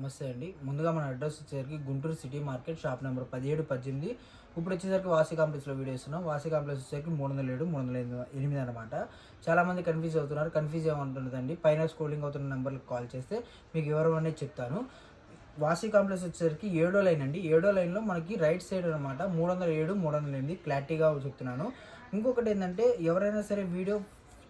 నమస్తే అండి. ముందుగా మన అడ్రస్ వచ్చేసరికి Guntur city market shop number పదిహేడు పద్దెనిమిది. ఇప్పుడు వచ్చేసరికి వాసి కాంప్లెక్స్లో వీడియో ఇస్తున్నాం వాసి కాంప్లెక్స్ వచ్చేసరికి మూడు వందల ఏడు మూడు వందల ఎనిమిది- ఎనిమిది అనమాట చాలామంది కన్ఫ్యూజ్ అవుతున్నారు. కన్ఫ్యూజ్ ఏమంటుందండి పైన స్క్రోలింగ్ అవుతున్న నెంబర్కి కాల్ చేస్తే మీకు ఎవరు అనేది చెప్తాను. వాసి కాంప్లెక్స్ వచ్చేసరికి ఏడో లైన్ అండి. ఏడో లైన్లో మనకి రైట్ సైడ్ అనమాట మూడు వందల ఏడు మూడు వందల ఎనిమిది క్లారిటీగా చెప్తున్నాను. ఇంకొకటి ఏంటంటే ఎవరైనా సరే వీడియో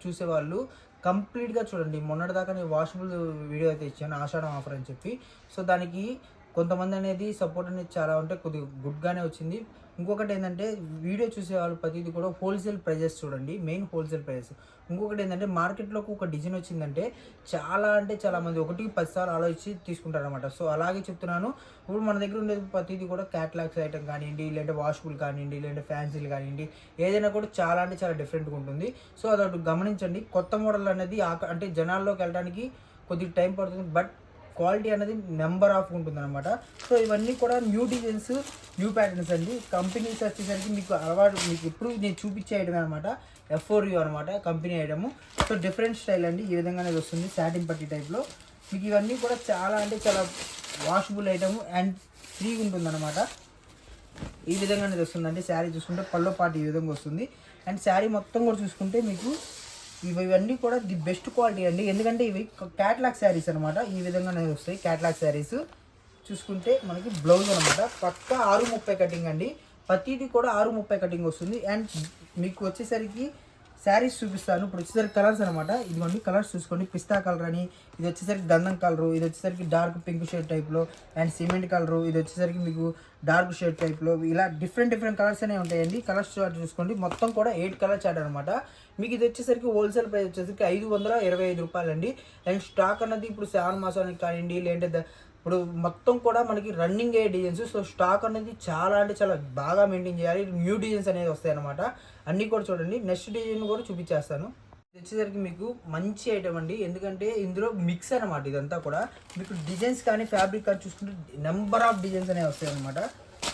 చూసేవాళ్ళు కంప్లీట్గా చూడండి. మొన్నటిదాకా నేను వాషబుల్ వీడియో అయితే ఇచ్చాను. ఆషాఢం ఆఫర్ అని చెప్పి. సో దానికి కొంతమంది అనేది సపోర్ట్ అనేది చాలా ఉంటే కొద్దిగా గుడ్గానే వచ్చింది. ఇంకొకటి ఏంటంటే వీడియో చూసే వాళ్ళు ప్రతిదీ కూడా హోల్సేల్ ప్రైజెస్ చూడండి మెయిన్ హోల్సేల్ ప్రైజెస్ ఇంకొకటి ఏంటంటే మార్కెట్లోకి ఒక డిజైన్ వచ్చిందంటే చాలా అంటే చాలా మంది ఒకటి పది సార్లు ఆలోచించి తీసుకుంటారనమాట సో అలాగే చెప్తున్నాను. ఇప్పుడు మన దగ్గర ఉండేది ప్రతిదీ కూడా క్యాట్లాగ్స్ ఐటమ్ కానివ్వండి లేదంటే వాషబుల్ కానివ్వండి లేదంటే ఫ్యాన్సీలు కానివ్వండి ఏదైనా కూడా చాలా అంటే చాలా డిఫరెంట్గా ఉంటుంది. సో అదొకటి గమనించండి. కొత్త మోడల్ అనేది ఆక- అంటే జనాల్లోకి వెళ్ళడానికి కొద్దిగా టైం పడుతుంది. బట్ క్వాలిటీ అనేది నెంబర్ ఆఫ్ ఉంటుంది అనమాట సో ఇవన్నీ కూడా న్యూ డిజైన్స్ న్యూ ప్యాటర్న్స్ అండి. కంపెనీస్ వచ్చేసరికి మీకు అలవాటు మీకు ఎప్పుడు నేను చూపించే ఐటమ్ అనమాట ఎఫ్ ఫోర్ యూ అనమాట company item. So different style అండి. ఈ విధంగా అనేది వస్తుంది సాటిన్ పట్టి టైప్లో మీకు ఇవన్నీ కూడా చాలా అంటే చాలా వాషబుల్ ఐటమ్ అండ్ ఫ్రీగా ఉంటుంది అనమాట ఈ విధంగా అనేది వస్తుందండి. శారీ చూసుకుంటే పల్లో పాటు ఈ విధంగా వస్తుంది. అండ్ శారీ మొత్తం కూడా చూసుకుంటే మీకు ఇవి ఇవన్నీ కూడా ది బెస్ట్ క్వాలిటీ అండి. ఎందుకంటే ఇవి క్యాట్లాగ్ శారీస్ అనమాట ఈ విధంగా వస్తాయి క్యాట్లాగ్ శారీస్ చూసుకుంటే మనకి బ్లౌజ్ అనమాట పక్క ఆరు ముప్పై కటింగ్ అండి. ప్రతిది కూడా ఆరు ముప్పై కటింగ్ వస్తుంది. అండ్ మీకు వచ్చేసరికి శారీస్ చూపిస్తాను. ఇప్పుడు వచ్చేసరికి కలర్స్ అనమాట ఇదిగోండి కలర్స్ చూసుకోండి. పిస్తా కలర్ అని ఇది వచ్చేసరికి గంధం కలరు ఇది వచ్చేసరికి డార్క్ పింక్ షేడ్ టైప్లో అండ్ సిమెంట్ కలరు ఇది వచ్చేసరికి మీకు డార్క్ షేడ్ టైప్లో ఇలా డిఫరెంట్ డిఫరెంట్ కలర్స్ అనేవి ఉంటాయండి. కలర్స్ చార్ట్ చూసుకోండి. మొత్తం కూడా ఎయిట్ కలర్ చార్ట్ అనమాట మీకు ఇది వచ్చేసరికి హోల్సేల్ ప్రైస్ వచ్చేసరికి ఐదు వందల ఇరవై ఐదు రూపాయలండి. అండ్ స్టాక్ అన్నది ఇప్పుడు శ్రావణ మాసానికి కానివ్వండి లేదంటే ఇప్పుడు మొత్తం కూడా మనకి రన్నింగ్ అయ్యే డిజైన్స్ సో స్టాక్ అనేది చాలా అంటే చాలా బాగా మెయింటైన్ చేయాలి. న్యూ డిజైన్స్ అనేది వస్తాయి అనమాట అన్నీ కూడా చూడండి. నెక్స్ట్ డిజైన్ కూడా చూపించేస్తాను. వచ్చేసరికి మీకు మంచి ఐటమ్ అండి. ఎందుకంటే ఇందులో మిక్స్ అనమాట ఇదంతా కూడా. మీకు డిజైన్స్ కానీ ఫ్యాబ్రిక్ కానీ చూసుకుంటే నెంబర్ ఆఫ్ డిజైన్స్ అనేవి వస్తాయి అనమాట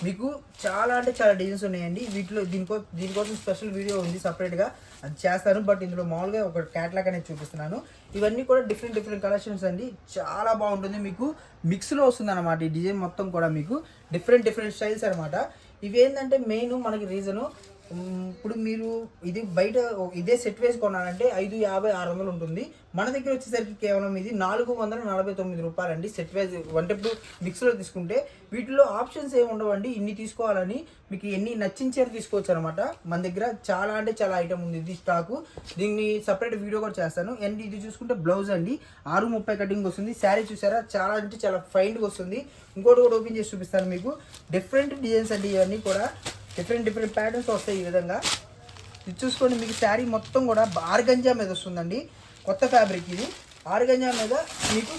మీకు చాలా అంటే చాలా డిజైన్స్ ఉన్నాయండి. వీటిలో దీనికో దీనికోసం స్పెషల్ వీడియో ఉంది సపరేట్గా అది చేస్తాను బట్ ఇందులో మామూలుగా ఒక క్యాట్లాగ్ అనేది చూపిస్తున్నాను. ఇవన్నీ కూడా డిఫరెంట్ డిఫరెంట్ కలెక్షన్స్ అండి. చాలా బాగుంటుంది మీకు. మిక్స్లో వస్తుంది అనమాట ఈ డిజైన్ మొత్తం కూడా మీకు. డిఫరెంట్ డిఫరెంట్ స్టైల్స్ అనమాట ఇవి ఏంటంటే మెయిన్ మనకి రీజను ఇప్పుడు మీరు ఇది బయట ఇదే సెట్ వేసుకున్నారంటే కొనాలంటే ఐదు యాభై ఆరు వందలు ఉంటుంది. మన దగ్గర వచ్చేసరికి కేవలం ఇది నాలుగు వందల నలభై తొమ్మిది రూపాయలు అండి సెట్ వైజ్. అంటే ఇప్పుడు మిక్స్లో తీసుకుంటే వీటిలో ఆప్షన్స్ ఏమి ఉండవండి. ఇన్ని తీసుకోవాలని మీకు ఎన్ని నచ్చించారు తీసుకోవచ్చు అనమాట మన దగ్గర చాలా అంటే చాలా ఐటమ్ ఉంది ఇది స్టాకు. దీన్ని సపరేట్ వీడియో కూడా చేస్తాను. అండ్ ఇది చూసుకుంటే బ్లౌజ్ అండి. ఆరు ముప్పై కటింగ్ వస్తుంది. శారీ చూసారా? చాలా అంటే చాలా ఫైన్గా వస్తుంది. ఇంకోటి కూడా ఓపెన్ చేసి చూపిస్తాను మీకు. డిఫరెంట్ డిజైన్స్ అండి ఇవన్నీ కూడా. డిఫరెంట్ డిఫరెంట్ ప్యాటర్న్స్ వస్తాయి ఈ విధంగా. ఇది చూసుకోండి మీకు శారీ మొత్తం కూడా ఆర్గంజా మీద వస్తుందండి. కొత్త ఫ్యాబ్రిక్ ఇది. ఆర్గంజా మీద మీకు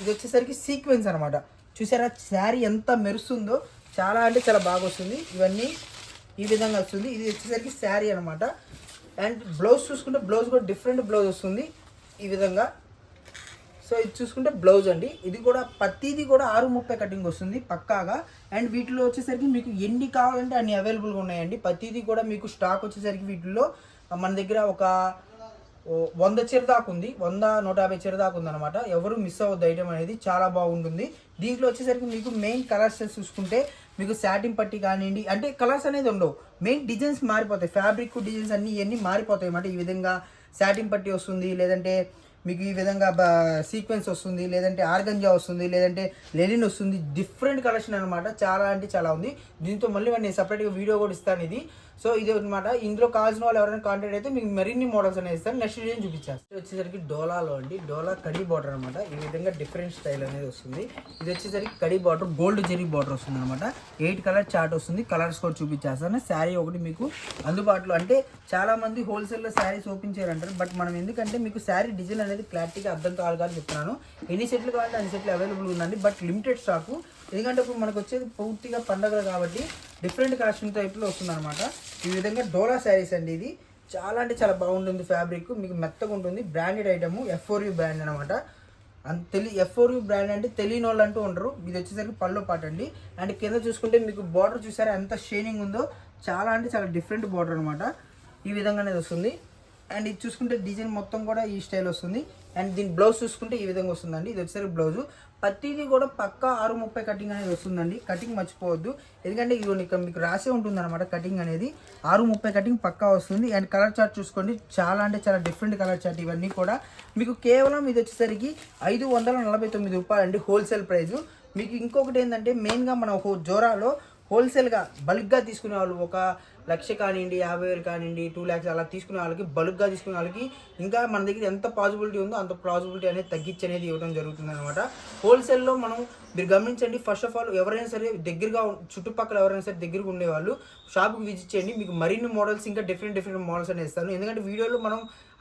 ఇది వచ్చేసరికి సీక్వెన్స్ అనమాట చూసారా శారీ ఎంత మెరుస్తుందో చాలా అంటే చాలా బాగా వస్తుంది. ఇవన్నీ ఈ విధంగా వస్తుంది. ఇది వచ్చేసరికి శారీ అనమాట అండ్ బ్లౌజ్ చూసుకుంటే బ్లౌజ్ కూడా డిఫరెంట్ బ్లౌజ్ వస్తుంది. ఈ విధంగా సో ఇది చూసుకుంటే బ్లౌజ్ అండి. ఇది కూడా ప్రతిది కూడా ఆరు ముప్పై కటింగ్ వస్తుంది పక్కాగా. అండ్ వీటిలో వచ్చేసరికి మీకు ఎన్ని కావాలంటే అన్ని అవైలబుల్గా ఉన్నాయండి. ప్రతిది కూడా మీకు స్టాక్ వచ్చేసరికి వీటిల్లో మన దగ్గర ఒక వంద చీర దాకా ఉంది. వంద నూట యాభై చీర దాకా ఉంది అనమాట ఎవరు మిస్ అవ్వద్దు ఐటమ్ అనేది చాలా బాగుంటుంది. దీంట్లో వచ్చేసరికి మీకు మెయిన్ కలర్స్ చూసుకుంటే మీకు శాటిన్ పట్టి కానివ్వండి అంటే కలర్స్ అనేది ఉండవు. మెయిన్ డిజైన్స్ మారిపోతాయి. ఫ్యాబ్రిక్ డిజైన్స్ అన్నీ ఇవన్నీ మారిపోతాయి అన్నమాట. ఈ విధంగా శాటిన్ పట్టి వస్తుంది లేదంటే మీకు ఈ విధంగా సీక్వెన్స్ వస్తుంది లేదంటే ఆర్గంజా వస్తుంది లేదంటే లెనిన్ వస్తుంది డిఫరెంట్ కలెక్షన్ అనమాట చాలా అంటే చాలా ఉంది. దీంతో మళ్ళీ నేను సపరేట్గా వీడియో కూడా ఇస్తాను ఇది. సో ఇది అనమాట ఇందులో కావాల్సిన వాళ్ళు ఎవరైనా కాంటాక్ట్ అయితే మీకు మరిన్ని మోడల్స్ అనేది ఇస్తాను. నెక్స్ట్ డిజైన్ చూపించాను ఇది వచ్చేసరికి డోలాలో అండి. డోలా కడీ బార్డర్ అనమాట ఈ విధంగా డిఫరెంట్ స్టైల్ అనేది వస్తుంది. ఇది వచ్చేసరికి కడీ బార్డర్ గోల్డ్ జెరీ బార్డర్ వస్తుంది అనమాట ఎయిట్ కలర్ చార్ట్ వస్తుంది. కలర్స్ కూడా చూపించేస్తాను. శారీ ఒకటి మీకు అందుబాటులో అంటే చాలా మంది హోల్సేల్లో శారీస్ ఓపెన్ చేయాలంటారు. బట్ మనం ఎందుకంటే మీకు శారీ డిజైన్ అనేది క్లారిటీగా అర్థం కావాలి కానీ చెప్తున్నాను. ఎన్ని సెట్లు కావాలంటే అన్ని సెట్లు అవైలబుల్ ఉందండి. బట్ లిమిటెడ్ స్టాకు ఎందుకంటే ఇప్పుడు మనకు వచ్చేది పూర్తిగా పండగలు కాబట్టి డిఫరెంట్ కలెక్షన్ టైప్లో వస్తుందన్నమాట. ఈ విధంగా డోలా శారీస్ అండి ఇది. చాలా అంటే చాలా బాగుంటుంది ఫ్యాబ్రిక్. మీకు మెత్తగా ఉంటుంది. Branded item F four U U brand అనమాట అండ్ తెలి ఎఫ్ యూ బ్రాండ్ అంటే తెలియని వాళ్ళు అంటూ ఉండరు. ఇది వచ్చేసరికి పళ్ళు పాట అండి. అండ్ కింద చూసుకుంటే మీకు బార్డర్ చూసారా ఎంత షైనింగ్ ఉందో. చాలా అంటే చాలా డిఫరెంట్ బార్డర్ అనమాట ఈ విధంగా అనేది వస్తుంది. అండ్ ఇది చూసుకుంటే డిజైన్ మొత్తం కూడా ఈ స్టైల్ వస్తుంది. అండ్ దీని బ్లౌజ్ చూసుకుంటే ఈ విధంగా వస్తుందండి. ఇది వచ్చేసరికి బ్లౌజ్. ప్రతిదీ కూడా పక్కా ఆరు ముప్పై కటింగ్ అనేది వస్తుందండి. కటింగ్ మర్చిపోవద్దు. ఎందుకంటే ఇది ఇక్కడ మీకు రాసే ఉంటుంది అనమాట కటింగ్ అనేది. ఆరు ముప్పై కటింగ్ పక్కా వస్తుంది. అండ్ కలర్ చార్ట్ చూసుకోండి. చాలా అంటే చాలా డిఫరెంట్ కలర్ చార్ట్ ఇవన్నీ కూడా. మీకు కేవలం ఇది వచ్చేసరికి ఐదు వందల నలభై తొమ్మిది రూపాయలు అండి హోల్సేల్ ప్రైస్ మీకు ఇంకొకటి ఏంటంటే మెయిన్గా మన జోరాలో హోల్సేల్గా బల్క్గా తీసుకునే వాళ్ళు ఒక లక్ష కానివ్వండి యాభై వేలు కానివ్వండి టూ ల్యాక్స్ అలా తీసుకునే వాళ్ళకి బల్క్గా తీసుకునే వాళ్ళకి ఇంకా మన దగ్గర ఎంత పాసిబిలిటీ ఉందో అంత పాసిబిలిటీ అనేది తగ్గించి అనేది ఇవ్వడం జరుగుతుంది అనమాట హోల్సేల్లో మనం మీరు గమనించండి ఫస్ట్ ఆఫ్ ఆల్ ఎవరైనా సరే దగ్గరగా చుట్టుపక్కల ఎవరైనా సరే దగ్గరగా ఉండేవాళ్ళు షాప్కి విజిట్ చేయండి మీకు మరిన్ని మోడల్స్ ఇంకా డిఫరెంట్ డిఫరెంట్ మోడల్స్ అనేది ఇస్తాను ఎందుకంటే వీడియోలో మనం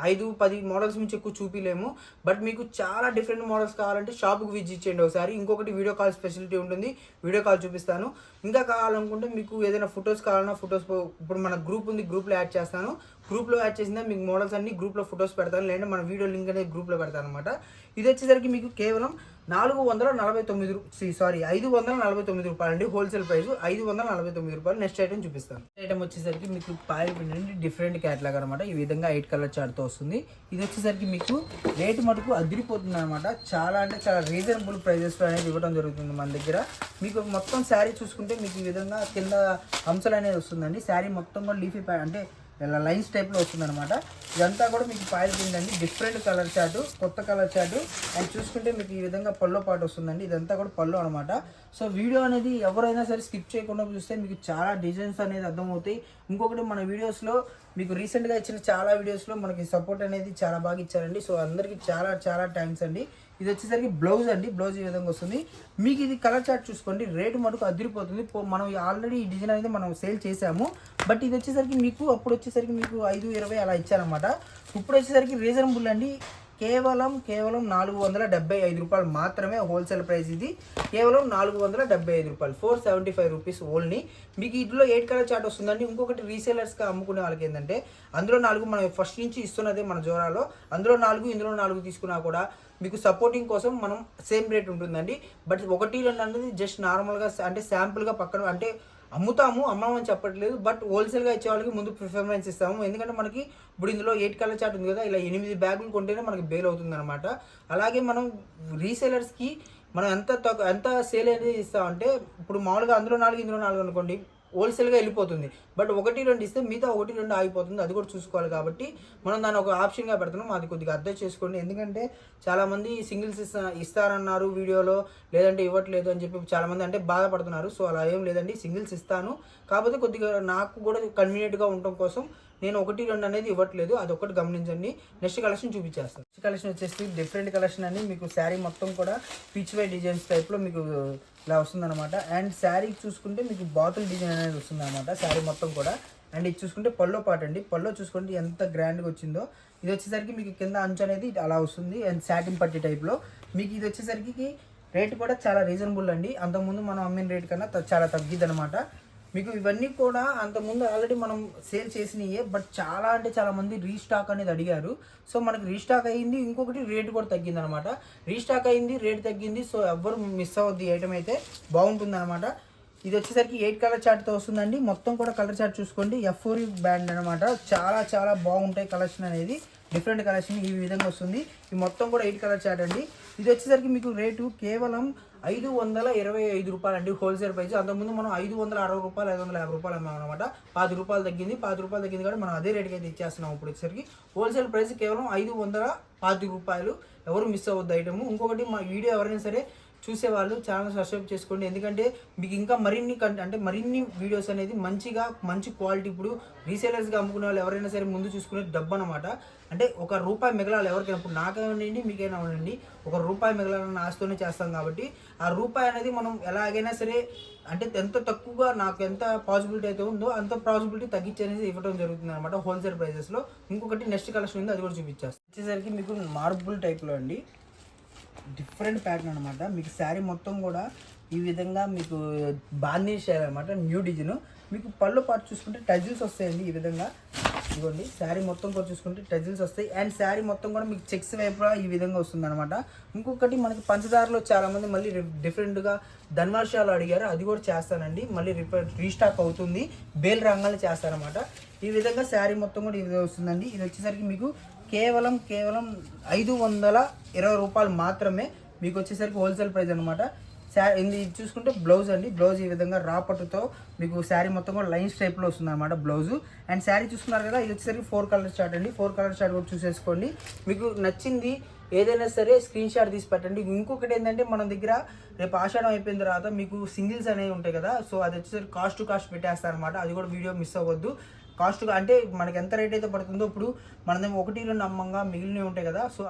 ఐదు పది మోడల్స్ నుంచి ఎక్కువ చూపిలేము. బట్ మీకు చాలా డిఫరెంట్ మోడల్స్ కావాలంటే షాప్కి విజిట్ చేయండి ఒకసారి. ఇంకొకటి వీడియో కాల్ ఫెసిలిటీ ఉంటుంది. వీడియో కాల్ చూపిస్తాను. ఇంకా కావాలనుకుంటే మీకు ఏదైనా ఫొటోస్ కావాలన్నా ఫొటోస్ ఇప్పుడు మన గ్రూప్ ఉంది గ్రూప్లో యాడ్ చేస్తాను. గ్రూప్లో యాడ్ చేసిందా మీకు మోడల్స్ అన్ని గ్రూప్లో ఫొటోస్ పెడతాను. లేదంటే మన వీడియో లింక్ అనేది గ్రూప్లో పెడతాను అనమాట ఇది వచ్చేసరికి మీకు కేవలం నాలుగు వందల నలభై తొమ్మిది సారీ ఐదు వందల నలభై తొమ్మిది రూపాయలు అండి హోల్సేల్ ప్రైస్ ఐదు వందల నలభై తొమ్మిది రూపాయలు. నెక్స్ట్ ఐటమ్ చూపిస్తాను. ఐటమ్ వచ్చేసరికి మీకు పాయల్ పిండి నుండి డిఫరెంట్ క్యాట్లాగ్ అనమాట ఈ విధంగా ఎయిట్ కలర్ చార్ట్తో వస్తుంది. ఇది వచ్చేసరికి మీకు రేటు మటుకు అదిరిపోతుంది అనమాట చాలా అంటే చాలా రీజనబుల్ ప్రైజెస్లో అనేది ఇవ్వడం జరుగుతుంది మన దగ్గర. మీకు మొత్తం శారీ చూసుకుంటే మీకు ఈ విధంగా కింద అంశాలు అనేది వస్తుందండి. శారీ మొత్తం కూడా లీఫీ ప్యాడ్ అంటే ఇలా లైన్స్ టైప్లో వస్తుంది అనమాట ఇదంతా కూడా మీకు పాయలు పిండండి డిఫరెంట్ కలర్ చాటు కొత్త కలర్ చాటు. అండ్ చూసుకుంటే మీకు ఈ విధంగా పళ్ళు పాటు వస్తుందండి. ఇదంతా కూడా పళ్ళు అనమాట సో వీడియో అనేది ఎవరైనా సరే స్కిప్ చేయకుండా చూస్తే మీకు చాలా డిజైన్స్ అనేది అర్థమవుతాయి. ఇంకొకటి మన వీడియోస్లో మీకు రీసెంట్గా ఇచ్చిన చాలా వీడియోస్లో మనకి సపోర్ట్ అనేది చాలా బాగా ఇచ్చారండి. సో అందరికీ చాలా చాలా థ్యాంక్స్ అండి. ఇది వచ్చేసరికి బ్లౌజ్ అండి బ్లౌజ్ ఈ విధంగా వస్తుంది. మీకు ఇది కలర్ చార్ట్ చూసుకోండి రేటు మటుకు అదిరిపోతుంది. పో- మనం ఆల్రెడీ ఈ డిజైన్ అనేది మనం సేల్ చేసాము. బట్ ఇది వచ్చేసరికి మీకు అప్పుడు వచ్చేసరికి మీకు ఐదు ఇరవై అలా ఇచ్చారనమాట ఇప్పుడు వచ్చేసరికి రీజనబుల్ అండి కేవలం కేవలం నాలుగు వందల డెబ్బై ఐదు రూపాయలు మాత్రమే హోల్సేల్ ప్రైస్ ఇది. కేవలం నాలుగు వందల డెబ్బై ఐదు రూపాయలు. Four seventy five rupees only మీకు ఇందులో ఎయిట్ కలర్ చార్ట్ వస్తుందండి. ఇంకొకటి రీసేలర్స్గా అమ్ముకునే వాళ్ళకి ఏంటంటే అందులో నాలుగు మనం ఫస్ట్ నుంచి ఇస్తున్నదే మన జోరాలో. అందులో నాలుగు ఇందులో నాలుగు తీసుకున్నా కూడా మీకు సపోర్టింగ్ కోసం మనం సేమ్ రేట్ ఉంటుందండి. బట్ ఒకటి రెండు అనేది జస్ట్ నార్మల్గా అంటే శాంపుల్గా పక్కన అంటే అమ్ముతాము అమ్మమని చెప్పట్లేదు బట్ హోల్సేల్గా ఇచ్చే వాళ్ళకి ముందు ప్రిఫరెన్స్ ఇస్తాము. ఎందుకంటే మనకి ఇప్పుడు ఇందులో ఎయిట్ కలర్ చార్ట్ ఉంది కదా ఇలా ఎనిమిది బ్యాగులు కొంటేనే మనకి బేల్ అవుతుంది అనమాట అలాగే మనం రీసేలర్స్కి మనం ఎంత తక్కువ ఎంత సేల్ అనేది ఇస్తామంటే ఇప్పుడు మామూలుగా అందులో నాలుగు ఇందులో నాలుగు అనుకోండి. హోల్సేల్గా వెళ్ళిపోతుంది. బట్ ఒకటి రెండు ఇస్తే మిగతా ఒకటి రెండు ఆగిపోతుంది. అది కూడా చూసుకోవాలి కాబట్టి మనం దాన్ని ఒక ఆప్షన్గా పెడుతున్నాం. అది కొద్దిగా అర్థం చేసుకోండి. ఎందుకంటే చాలామంది సింగిల్స్ ఇస్తా ఇస్తారన్నారు వీడియోలో. లేదంటే ఇవ్వట్లేదు అని చెప్పి చాలామంది అంటే బాధపడుతున్నారు. సో అలా ఏం లేదండి. సింగిల్స్ ఇస్తాను. కాకపోతే కొద్దిగా నాకు కూడా కన్వీనియంట్గా ఉండటం కోసం నేను ఒకటి రెండు అనేది ఇవ్వట్లేదు. అది ఒకటి గమనించండి. నెక్స్ట్ కలెక్షన్ చూపించేస్తాను. నెక్స్ట్ కలెక్షన్ వచ్చేసి డిఫరెంట్ కలెక్షన్ అని మీకు శారీ మొత్తం కూడా పిచ్ వై డిజైన్స్ టైప్లో మీకు ఇలా వస్తుందన్నమాట. అండ్ శారీ చూసుకుంటే మీకు బాటిల్ డిజైన్ అనేది వస్తుందన్నమాట శారీ మొత్తం కూడా. అండ్ ఇది చూసుకుంటే పల్లో పాట అండి. పల్లో చూసుకుంటే ఎంత గ్రాండ్గా వచ్చిందో. ఇది వచ్చేసరికి మీకు కింద అంచు అనేది అలా వస్తుంది. అండ్ శాటిన్ పట్టి టైప్లో మీకు ఇది వచ్చేసరికి రేట్ కూడా చాలా రీజనబుల్ అండి. అంతకుముందు మనం అమ్మిన రేట్ కన్నా చాలా తగ్గిద్ది అనమాట మీకు ఇవన్నీ కూడా అంతకుముందు ఆల్రెడీ మనం సేల్ చేసినాయే బట్ చాలా అంటే చాలా మంది రీస్టాక్ అనేది అడిగారు. సో మనకి రీస్టాక్ అయ్యింది ఇంకొకటి రేట్ కూడా తగ్గింది అనమాట రీస్టాక్ అయింది రేట్ తగ్గింది సో ఎవ్వరు మిస్ అవ్వద్దు ఐటమ్ అయితే. బాగుంటుంది అనమాట ఇది వచ్చేసరికి ఎయిట్ కలర్ చార్ట్తో వస్తుందండి. మొత్తం కూడా కలర్ చార్ట్ చూసుకోండి. ఎఫ్ బ్యాండ్ అనమాట. చాలా చాలా బాగుంటాయి కలెక్షన్ అనేది. డిఫరెంట్ కలెక్షన్ ఈ విధంగా వస్తుంది. ఈ మొత్తం కూడా ఎయిట్ కలర్ చార్ట్ అండి. ఇది వచ్చేసరికి మీకు రేటు కేవలం ఐదు వందల ఇరవై ఐదు రూపాయలు అండి హోల్సేల్ ప్రైస్. అంతకుముందు మనం ఐదు వందల అరవై రూపాయలు ఐదు వందల యాభై రూపాయలు అమ్మాం అనమాట పది రూపాయలు తగ్గింది పది రూపాయలు తగ్గింది కాబట్టి మనం అదే రేట్కి అయితే ఇచ్చేస్తున్నాం ఇప్పుడు వచ్చేసరికి హోల్సేల్ ప్రైస్ కేవలం ఐదు వందల పాతి రూపాయలు. ఎవరు మిస్ అవ్వద్దు ఐటమ్. ఇంకొకటి మా వీడియో ఎవరైనా సరే చూసేవాళ్ళు ఛానల్ సబ్స్క్రైబ్ చేసుకోండి. ఎందుకంటే మీకు ఇంకా మరిన్ని అంటే మరిన్ని వీడియోస్ అనేది మంచిగా మంచి క్వాలిటీ ఇప్పుడు రీసేలర్స్గా అమ్ముకునే వాళ్ళు ఎవరైనా సరే ముందు చూసుకునే డబ్బు అనమాట అంటే ఒక రూపాయి మిగలాలి ఎవరికైనా. ఇప్పుడు నాకైనా మీకైనా ఉండండి. ఒక రూపాయి మిగలాలన్న ఆశతోనే చేస్తాం కాబట్టి ఆ రూపాయి అనేది మనం ఎలాగైనా సరే అంటే ఎంత తక్కువగా నాకు ఎంత పాసిబిలిటీ అయితే ఉందో అంత పాసిబిలిటీ తగ్గించి అనేది ఇవ్వడం జరుగుతుంది అనమాట హోల్సేల్ ప్రైజెస్లో ఇంకొకటి నెక్స్ట్ కలెక్షన్ ఉంది అది కూడా చూపించేస్తాను వచ్చేసరికి మీకు మార్బుల్ టైప్లో అండి. డిఫరెంట్ ప్యాటర్న్ అనమాట మీకు శారీ మొత్తం కూడా ఈ విధంగా మీకు బాందీ అనమాట న్యూ డిజైన్ మీకు పళ్ళు పాటు చూసుకుంటే టజిల్స్ వస్తాయండి ఈ విధంగా. ఇదిగోండి శారీ మొత్తం కూడా చూసుకుంటే టజిల్స్ వస్తాయి. అండ్ శారీ మొత్తం కూడా మీకు చెక్స్ వైపు ఈ విధంగా వస్తుంది అనమాట ఇంకొకటి మనకి పంచదారలో చాలా మంది మళ్ళీ డిఫరెంట్గా ధన్వర్షాలు అడిగారు. అది కూడా చేస్తానండి. మళ్ళీ రిపేర్ రీస్టాక్ అవుతుంది. బేల్ రంగాలు చేస్తారనమాట ఈ విధంగా శారీ మొత్తం కూడా ఈ విధంగా వస్తుందండి. ఇది వచ్చేసరికి మీకు కేవలం కేవలం ఐదు వందల ఇరవై రూపాయలు మాత్రమే మీకు వచ్చేసరికి హోల్సేల్ ప్రైస్ అనమాట శా ఇది చూసుకుంటే బ్లౌజ్ అండి. బ్లౌజ్ ఈ విధంగా రాపట్టుతో మీకు శారీ మొత్తం కూడా లైన్స్ టైప్లో వస్తుంది అనమాట బ్లౌజ్. అండ్ శారీ చూసుకున్నారు కదా ఇది వచ్చేసరికి ఫోర్ కలర్ షార్ట్ అండి. ఫోర్ కలర్ షార్ట్ కూడా చూసేసుకోండి. మీకు నచ్చింది ఏదైనా సరే స్క్రీన్ షాట్ తీసి పెట్టండి. ఇంకొకటి ఏంటంటే మన దగ్గర రేపు ఆషాఢం అయిపోయిన తర్వాత మీకు సింగిల్స్ అనేవి ఉంటాయి కదా సో అది వచ్చేసరికి కాస్ట్ టు కాస్ట్ పెట్టేస్తారు అనమాట అది కూడా వీడియో మిస్ అవ్వద్దు. కాస్ట్ అంటే మనకి ఎంత రేట్ అయితే పడుతుందో ఇప్పుడు మన ఒకటిలో ఒకటి రెండు అమ్మంగా మిగిలినవి ఉంటాయి కదా సో